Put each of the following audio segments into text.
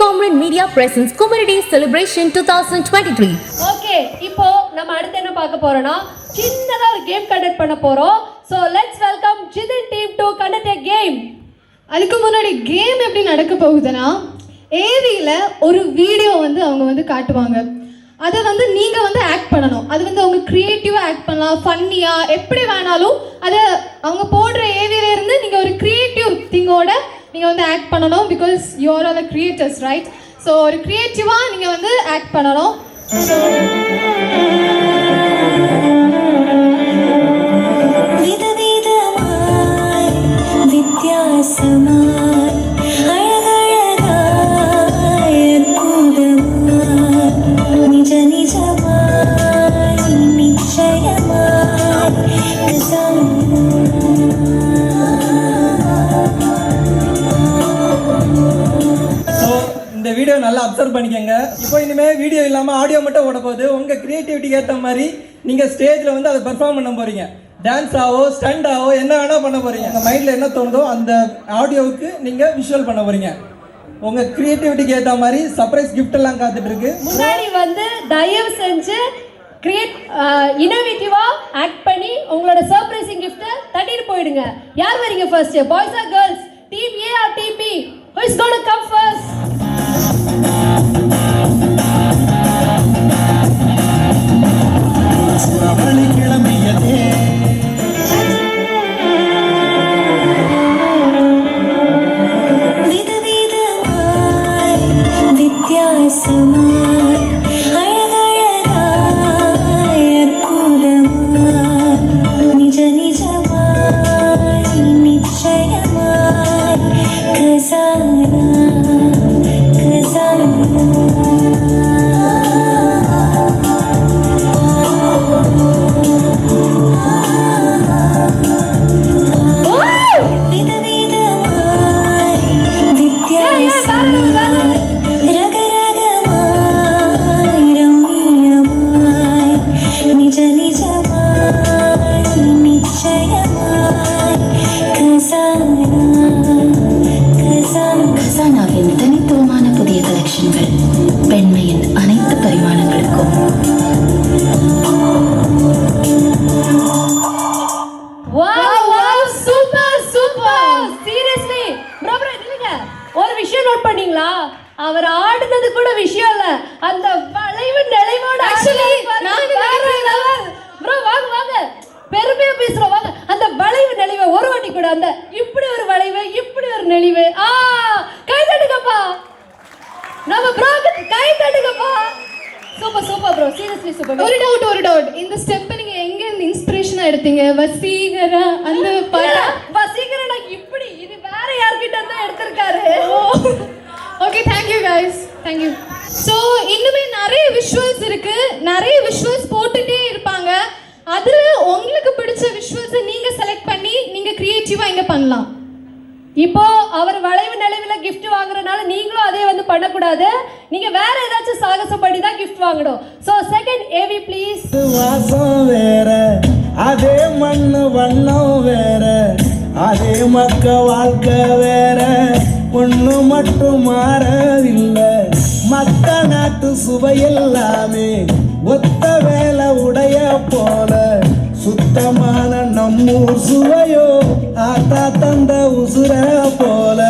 Comrade Media presents Community Celebration 2023. Okay இப்போ நம்ம அடுத்து என்ன பார்க்க போறோம்னா சின்னதா ஒரு கேம் கண்டக்ட் பண்ண போறோம். So let's welcome Jithan team to conduct a game அதுக்கு முன்னாடி கேம் எப்படி நடக்க போகுதுன்னா ஏவியில் ஒரு வீடியோ வந்து அவங்க வந்து காட்டுவாங்க. அதை வந்து நீங்கள் வந்து ஆக்ட் பண்ணணும். அது வந்து அவங்க க்ரியேட்டிவாக ஆக்ட் பண்ணலாம் ஃபன்னியாக எப்படி வேணாலும். அதை அவங்க போடுற ஏவியில இருந்து நீங்கள் ஒரு க்ரியேட்டிவ் திங்கோட நீங்கள் வந்து ஆக்ட் பண்ணணும் because you're are the creators right so ஒரு க்ரியேட்டிவாக நீங்கள் வந்து ஆக்ட் பண்ணணும். விதவிதமாய் வித்தியாசமாய் அழகழகாய் அற்புதமாய் நிஜ நிஜமாய் நிச்சயமாய் நல்லா அப்சர்வ் பண்ணிக்கோங்க. இப்போ இனிமேல் வீடியோ இல்லாமல் ஆடியோ மட்டும் ஓட போகுது. உங்கள் க்ரியேட்டிவிட்டிக்கு ஏற்ற மாதிரி நீங்கள் ஸ்டேஜில் வந்து அதை பெர்ஃபார்ம் பண்ண போகிறீங்க டான்ஸ் ஆவோ ஸ்டண்ட் ஆவோ என்ன வேணால் பண்ண போகிறீங்க உங்கள் மைண்டில் என்ன தோணுதோ அந்த ஆடியோவுக்கு நீங்கள் விஷுவல் பண்ண போகிறீங்க உங்க கிரியேட்டிவிட்டிக்கு ஏற்ற மாதிரி சர்ப்ரைஸ் கிஃப்ட் எல்லாம் காத்துட்டு இருக்கு. முன்னாடி வந்து தயவு செஞ்சு கிரியேட் இனோவேட்டிவா ஆக்ட் பண்ணி உங்களோட சர்ப்ரைசிங் கிஃப்ட்டை தட்டிட்டு போயிடுங்க. யார் வரீங்க first boys or girls team A or team B who is gonna come summer. அவர் ஆடுனது கூட விஷயம் இல்ல. அந்த வளைவு நிலைவோட Actually, நானும் ப்ரோ வாங்க வாங்க. பெருமையா பேசுறோம் வாங்க. அந்த வளைவு நெளிவை ஒரு வாட்டி கூட அந்த இப்படி ஒரு வளைவு இப்படி ஒரு நெளிவு. ஆ கை தட்டுங்கப்பா. நம்ம ப்ரோ கை தட்டுங்கப்பா. Super super bro. Seriously super. ஒரு டவுட் ஒரு டவுட் இந்த ஸ்டெப்பை நீங்க எங்க இருந்து இன்ஸ்பிரேஷனா எடுத்தீங்க? வசீகரா அந்த பாட்டா? வசீகரன் நான் இப்படி இது வேற யார்கிட்ட தான் எடுத்திருக்காரு. Okay thank you guys thank you so இன்னுமே நிறைய விஷுவல்ஸ் இருக்கு. நிறைய விஷுவல்ஸ் போட்டுட்டே இருப்பாங்க. அதில் உங்களுக்கு பிடிச்ச விஷுவல்ஸை நீங்க செலக்ட் பண்ணி நீங்க கிரியேட்டிவா இங்கே பண்ணலாம். இப்போ அவர் வளைவு நிலவில் கிஃப்ட் வாங்குறதுனால நீங்களும் அதே வந்து பண்ணக்கூடாது. நீங்க வேற ஏதாச்சும் சாகசப்படி தான் கிஃப்ட் வாங்கணும் ஸோ செகண்ட் ஏவி ப்ளீஸ் வாசம் வேற அதே மண்ணு வண்ணம் வேற அதே மக்க வாழ்க்கை வேற. ஒண்ணு மட்டும் மாறவில்லை. மத்த நாட்டு சுவையெல்லாமே ஒத்த வேலை உடைய போல. சுத்தமான நம்மூர் சுவையோ ஆத்தா தந்த உசுர போல.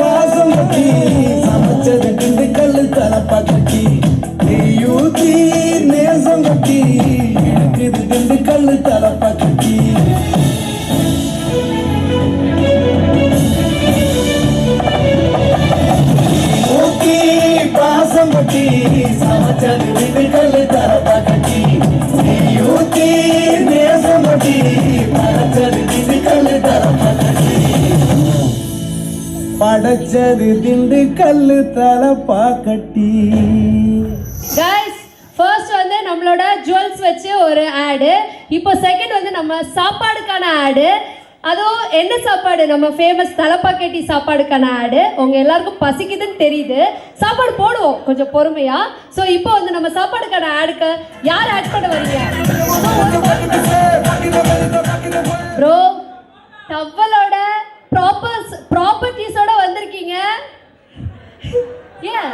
பாசம் கட்டி சமைச்சது திண்டுக்கல் தலப்பா கட்டி நெய்யூத்தி நேசம் கட்டி இருக்குது திண்டுக்கல் தலப்பா பாசம் கட்டி சமைச்சது திண்டுக்கல் தலப்பா கட்டி. படைச்சது திண்டுக்கல் தலப்பா படைச்சது தலப்பா கட்டி. கைஸ் ஃபர்ஸ்ட் வந்து நம்மளோட ஜுவல்ஸ் வச்சு ஒரு ஆடு இப்போ செகண்ட் வந்து நம்ம சாப்பாடுக்கான ஆடு அதுவும் என்ன சாப்பாடு? நம்ம ஃபேமஸ் தலப்பாக்கேட்டி சாப்பாடுக்கான ஆடு. உங்க எல்லாருக்கும் பசிக்குதுன்னு தெரியுது. சாப்பாடு போடுவோம். கொஞ்சம் பொறுமையா. ஸோ இப்போ வந்து நம்ம சாப்பாடுக்கான ஆடுக்கு யார் ஆட் பண்ண வரீங்க? ப்ரோ டவ்வலோட ப்ராப்பர் ப்ராப்பர்ட்டிஸோட வந்திருக்கீங்க. Yeah.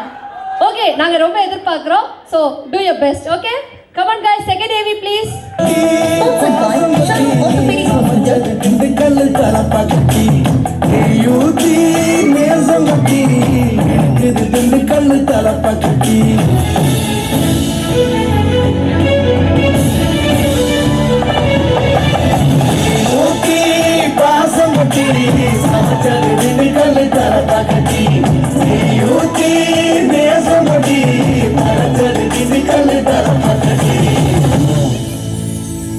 ஓகே நாங்க ரொம்ப எதிர்பார்க்கிறோம். So do your best okay come on guys second AV please Sponsored by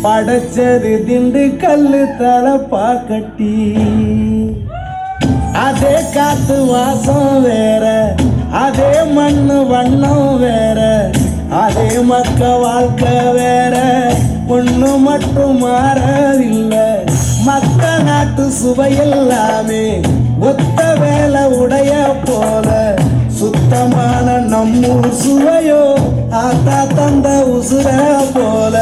படைச்சது திண்டு கல்லு தலப்பாக்கட்டி அதே காத்து வாசம் வேற அதே மண்ணு வண்ணம் வேற அதே மக்க வாழ்க்கை வேற. ஒண்ணு மட்டும் மாறவில்லை மத்த நாட்டு சுவையெல்லாமே ஒத்த வேலை உடைய போல. சுத்தமான நம்மூர் சுவையோ ஆத்தா தந்த உசுர போல.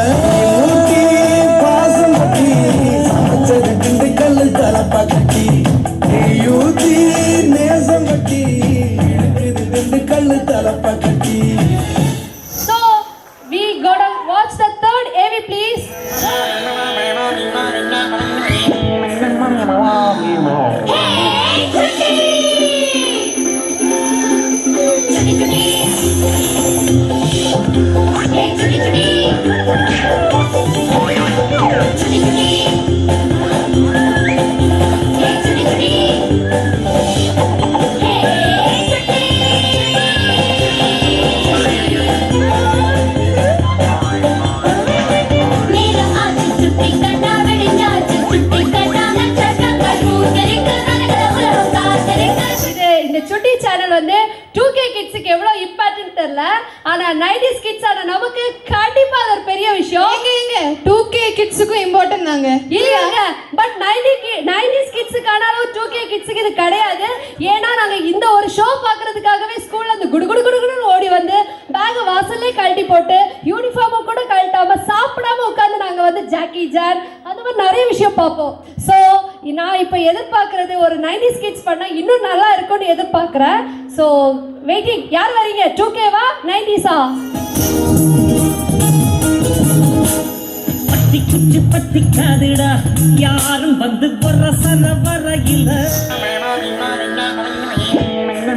நைன்டிஸ் கிட்ஸ் ஆன நமக்கு கண்டிப்பாக அது ஒரு பெரிய விஷயம். எங்க எங்க? டூ கே கிட்ஸுக்கும் இம்பார்ட்டன்ட் தாங்க. இல்லையாங்க பட் நைன்டி நைன்டிஸ் கிட்ஸுக்கான அளவு டூ கே கிட்ஸுக்கு இது கிடையாது. ஏன்னா நாங்கள் இந்த ஒரு ஷோ பார்க்கறதுக்காகவே ஸ்கூல்ல இருந்து குடு குடு குடு குடுன்னு ஓடி வந்து பேக் வாசல்லே கழட்டி போட்டு யூனிஃபார்மை கூட கழட்டாம சாப்பிடாம உட்காந்து நாங்கள் வந்து ஜாக்கி ஜான் அந்த மாதிரி நிறைய விஷயம் பார்ப்போம். ஸோ நான் இப்போ எதிர்பார்க்கறது ஒரு நைன்டிஸ் கிட்ஸ் பண்ணால் இன்னும் நல்லா இருக்கும்னு எதிர்பார்க்குறேன் ஸோ வெயிட்டிங் யார் வரீங்க? டூ கேவா நைன்டிஸா பத்தி குச்சி பத்தி காதுடா. யாரும் வந்து வர சன வரையில எங்க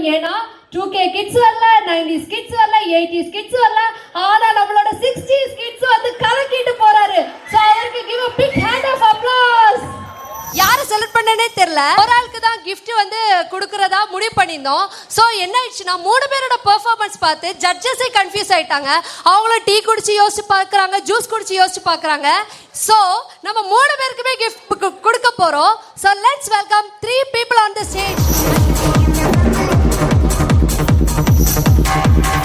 சியர் ஏன்னா டூ கே கிட்ஸ் வரல நைன்டிஸ் கிட்ஸ் வரல எயிட்டிஸ் கிட்ஸ் வரல ஆனா நம்மளோட சிக்ஸ்டீஸ் கிட்ஸ் வந்து கலக்கிட்டு போறாரு. ஸோ அவருக்கு give a big hand of applause யாரை செலக்ட் பண்ணனே தெரியல. ஒரு ஆளுக்கு தான் gift வந்து கொடுக்கறதா முடிவு பண்ணியிருந்தோம். ஸோ என்ன ஆயிடுச்சுன்னா மூணு பேரோட பெர்ஃபார்மன்ஸ் பார்த்து ஜட்ஜஸே கன்ஃபியூஸ் ஆயிட்டாங்க. அவங்களும் டீ குடிச்சு யோசிச்சு பார்க்குறாங்க ஜூஸ் குடிச்சு யோசிச்சு பார்க்குறாங்க. ஸோ நம்ம மூணு பேருக்குமே கிஃப்ட் கொடுக்க போகிறோம் so let's welcome three people on the stage Thank you.